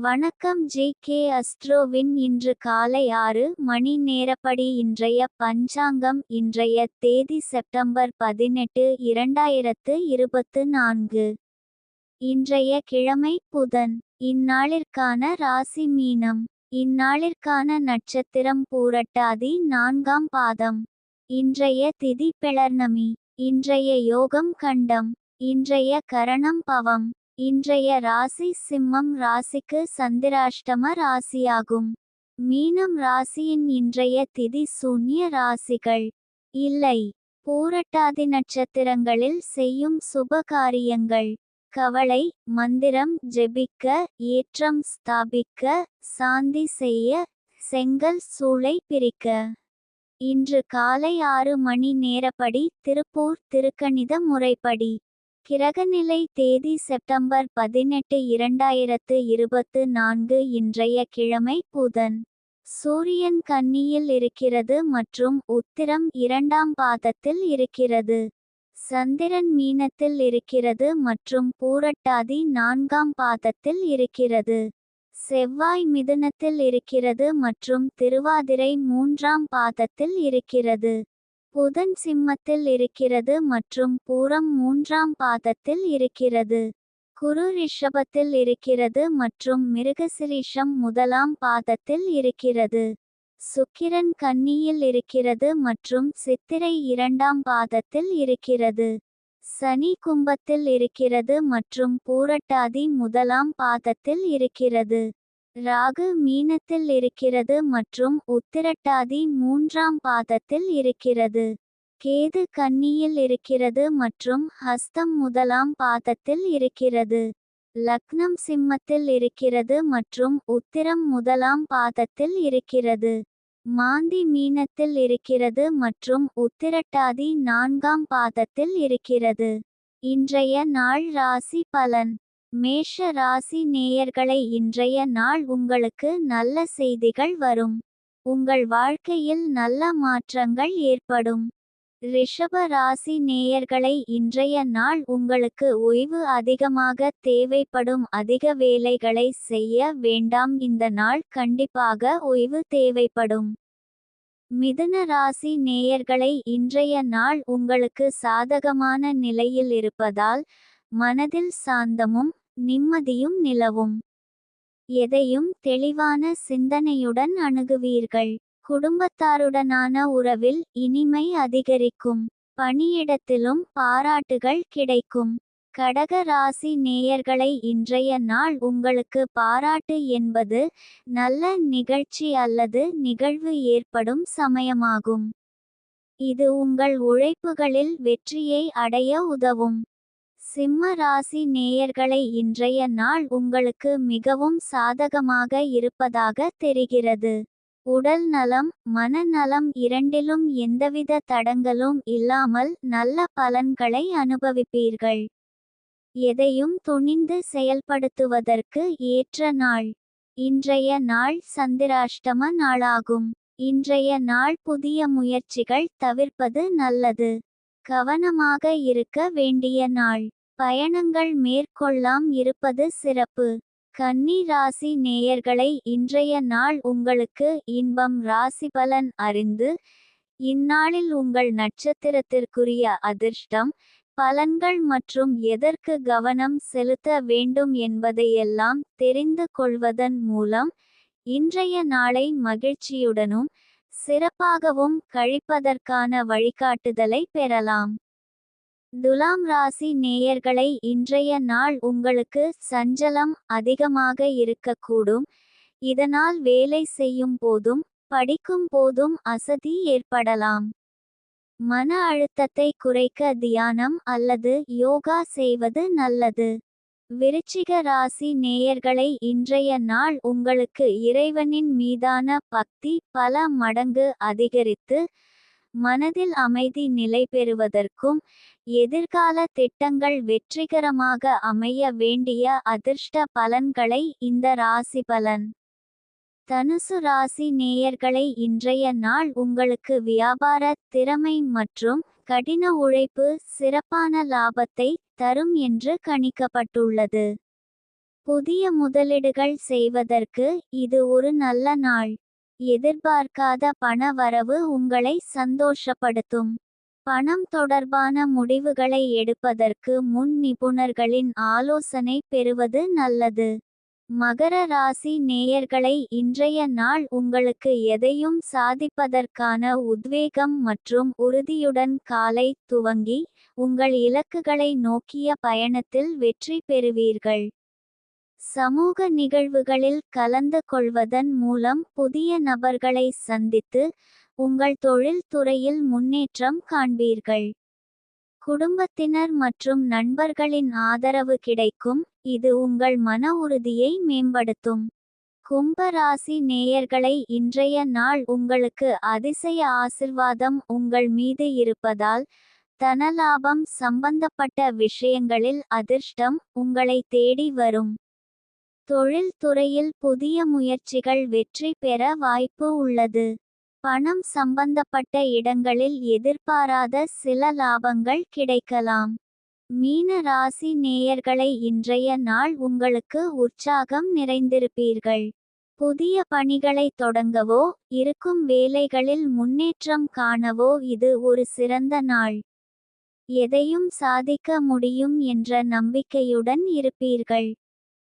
வணக்கம் J K அஸ்ட்ரோவின். இன்று காலை ஆறு மணி நேரப்படி இன்றைய பஞ்சாங்கம் இன்றைய தேதி செப்டம்பர் பதினெட்டு இரண்டாயிரத்து இருபத்து நான்கு. இன்றைய கிழமை புதன். இந்நாளிற்கான ராசி மீனம். இந்நாளிற்கான நட்சத்திரம் பூரட்டாதி நான்காம் பாதம். இன்றைய திதி பிளர்ணமி இன்றைய யோகம் கண்டம். இன்றைய கரணம் பவம். இன்றைய ராசி சிம்மம் ராசிக்கு சந்திராஷ்டம ராசியாகும். மீனம் ராசியின் இன்றைய திதி சூன்ய ராசிகள். இல்லை பூரட்டாதி நட்சத்திரங்களில் செய்யும் சுப காரியங்கள். கவலை மந்திரம் ஜெபிக்க ஏற்றம் ஸ்தாபிக்க சாந்தி செய்ய செங்கல் சூளை பிரிக்க. இன்று காலை ஆறு மணி நேரப்படி திருப்பூர் திருக்கணித முறைப்படி. கிரகநிலை தேதி செப்டம்பர் பதினெட்டு இரண்டாயிரத்து இருபத்து நான்கு இன்றைய கிழமை புதன். சூரியன் கன்னியில் இருக்கிறது மற்றும் உத்திரம் இரண்டாம் பாதத்தில் இருக்கிறது. சந்திரன் மீனத்தில் இருக்கிறது மற்றும் பூரட்டாதி நான்காம் பாதத்தில் இருக்கிறது. செவ்வாய் மிதுனத்தில் இருக்கிறது மற்றும் திருவாதிரை மூன்றாம் பாதத்தில் இருக்கிறது. புதன் சிம்மத்தில் இருக்கிறது மற்றும் பூரம் மூன்றாம் பாதத்தில் இருக்கிறது. குரு ரிஷபத்தில் இருக்கிறது மற்றும் மிருகசிரீஷம் முதலாம் பாதத்தில் இருக்கிறது. சுக்கிரன் கன்னியில் இருக்கிறது மற்றும் சித்திரை இரண்டாம் பாதத்தில் இருக்கிறது. சனி கும்பத்தில் இருக்கிறது மற்றும் பூரட்டாதி முதலாம் பாதத்தில் இருக்கிறது. ராகு மீனத்தில் இருக்கிறது மற்றும் உத்திரட்டாதி மூன்றாம் பாதத்தில் இருக்கிறது. கேது கன்னியில் இருக்கிறது மற்றும் ஹஸ்தம் முதலாம் பாதத்தில் இருக்கிறது. லக்னம் சிம்மத்தில் இருக்கிறது மற்றும் உத்திரம் முதலாம் பாதத்தில் இருக்கிறது. மாந்தி மீனத்தில் இருக்கிறது மற்றும் உத்திரட்டாதி நான்காம் பாதத்தில் இருக்கிறது. இன்றைய நாள் ராசி பலன். மேஷ ராசி நேயர்களை இன்றைய நாள் உங்களுக்கு நல்ல செய்திகள் வரும். உங்கள் வாழ்க்கையில் நல்ல மாற்றங்கள் ஏற்படும். ரிஷப ராசி நேயர்களை இன்றைய நாள் உங்களுக்கு ஓய்வு அதிகமாக தேவைப்படும். அதிக வேலைகளை செய்ய வேண்டாம். இந்த நாள் கண்டிப்பாக ஓய்வு தேவைப்படும். மிதுன ராசி நேயர்களை இன்றைய நாள் உங்களுக்கு சாதகமான நிலையில் இருப்பதால் மனதில் சாந்தமும் நிம்மதியும் நிலவும். எதையும் தெளிவான சிந்தனையுடன் அணுகுவீர்கள். குடும்பத்தாருடனான உறவில் இனிமை அதிகரிக்கும். பணியிடத்திலும் பாராட்டுகள் கிடைக்கும். கடக ராசி நேயர்களை இன்றைய நாள் உங்களுக்கு பாராட்டு என்பது நல்ல நிகழ்ச்சி அல்லது நிகழ்வு ஏற்படும் சமயமாகும். இது உங்கள் உழைப்புகளில் வெற்றியை அடைய உதவும். சிம்ம ராசி நேயர்களை இன்றைய நாள் உங்களுக்கு மிகவும் சாதகமாக இருப்பதாக தெரிகிறது. உடல் நலம் மனநலம் இரண்டிலும் எந்தவித தடங்களும் இல்லாமல் நல்ல பலன்களை அனுபவிப்பீர்கள். எதையும் துணிந்து செயல்படுத்துவதற்கு ஏற்ற நாள். இன்றைய நாள் சந்திராஷ்டம நாளாகும். இன்றைய நாள் புதிய முயற்சிகள் தவிர்ப்பது நல்லது. கவனமாக இருக்க வேண்டிய நாள். பயணங்கள் மேற்கொள்ளாம் இருப்பது சிறப்பு. கன்னி ராசி நேயர்களை இன்றைய நாள் உங்களுக்கு இன்பம் ராசி பலன் அறிந்து இந்நாளில் உங்கள் நட்சத்திரத்திற்குரிய அதிர்ஷ்டம் பலன்கள் மற்றும் எதற்கு கவனம் செலுத்த வேண்டும் என்பதையெல்லாம் தெரிந்து கொள்வதன் மூலம் இன்றைய நாளை மகிழ்ச்சியுடனும் சிறப்பாகவும் கழிப்பதற்கான வழிகாட்டுதலை பெறலாம். துலாம் ராசி நேயர்களை இன்றைய நாள் உங்களுக்கு சஞ்சலம் அதிகமாக இருக்கக்கூடும். இதனால் வேலை செய்யும் போதும் படிக்கும் போதும் அசதி ஏற்படலாம். மன அழுத்தத்தை குறைக்க தியானம் அல்லது யோகா செய்வது நல்லது. விருச்சிக ராசி நேயர்களை இன்றைய நாள் உங்களுக்கு இறைவனின் மீதான பக்தி பல மடங்கு அதிகரித்து மனதில் அமைதி நிலை பெறுவதற்கும் எதிர்கால திட்டங்கள் வெற்றிகரமாக அமைய வேண்டிய அதிர்ஷ்ட பலன்களை இந்த ராசி பலன். தனுசு ராசி நேயர்களை இன்றைய நாள் உங்களுக்கு வியாபார திறமை மற்றும் கடின உழைப்பு சிறப்பான லாபத்தை தரும் என்று கணிக்கப்பட்டுள்ளது. புதிய முதலீடுகள் செய்வதற்கு இது ஒரு நல்ல நாள். எதிர்பார்க்காத பண வரவு உங்களை சந்தோஷப்படுத்தும். பணம் தொடர்பான முடிவுகளை எடுப்பதற்கு முன் நிபுணர்களின் ஆலோசனை பெறுவது நல்லது. மகர ராசி நேயர்களை இன்றைய நாள் உங்களுக்கு எதையும் சாதிப்பதற்கான உத்வேகம் மற்றும் உறுதியுடன் காலை துவங்கி உங்கள் இலக்குகளை நோக்கிய பயணத்தில் வெற்றி பெறுவீர்கள். சமூக நிகழ்வுகளில் கலந்து கொள்வதன் மூலம் புதிய நபர்களை சந்தித்து உங்கள் தொழில் துறையில் முன்னேற்றம் காண்பீர்கள். குடும்பத்தினர் மற்றும் நண்பர்களின் ஆதரவு கிடைக்கும். இது உங்கள் மன உறுதியை மேம்படுத்தும். கும்ப ராசி நேயர்களை இன்றைய நாள் உங்களுக்கு அதிசய ஆசிர்வாதம் உங்கள் மீது இருப்பதால் தனலாபம் சம்பந்தப்பட்ட விஷயங்களில் அதிர்ஷ்டம் உங்களை தேடி வரும். தொழில்துறையில் புதிய முயற்சிகள் வெற்றி பெற வாய்ப்பு உள்ளது. பணம் சம்பந்தப்பட்ட இடங்களில் எதிர்பாராத சில லாபங்கள் கிடைக்கலாம். மீன ராசி நேயர்களை இன்றைய நாள் உங்களுக்கு உற்சாகம் நிறைந்திருப்பீர்கள். புதிய பணிகளை தொடங்கவோ இருக்கும் வேலைகளில் முன்னேற்றம் காணவோ இது ஒரு சிறந்த நாள். எதையும் சாதிக்க முடியும் என்ற நம்பிக்கையுடன் இருப்பீர்கள்.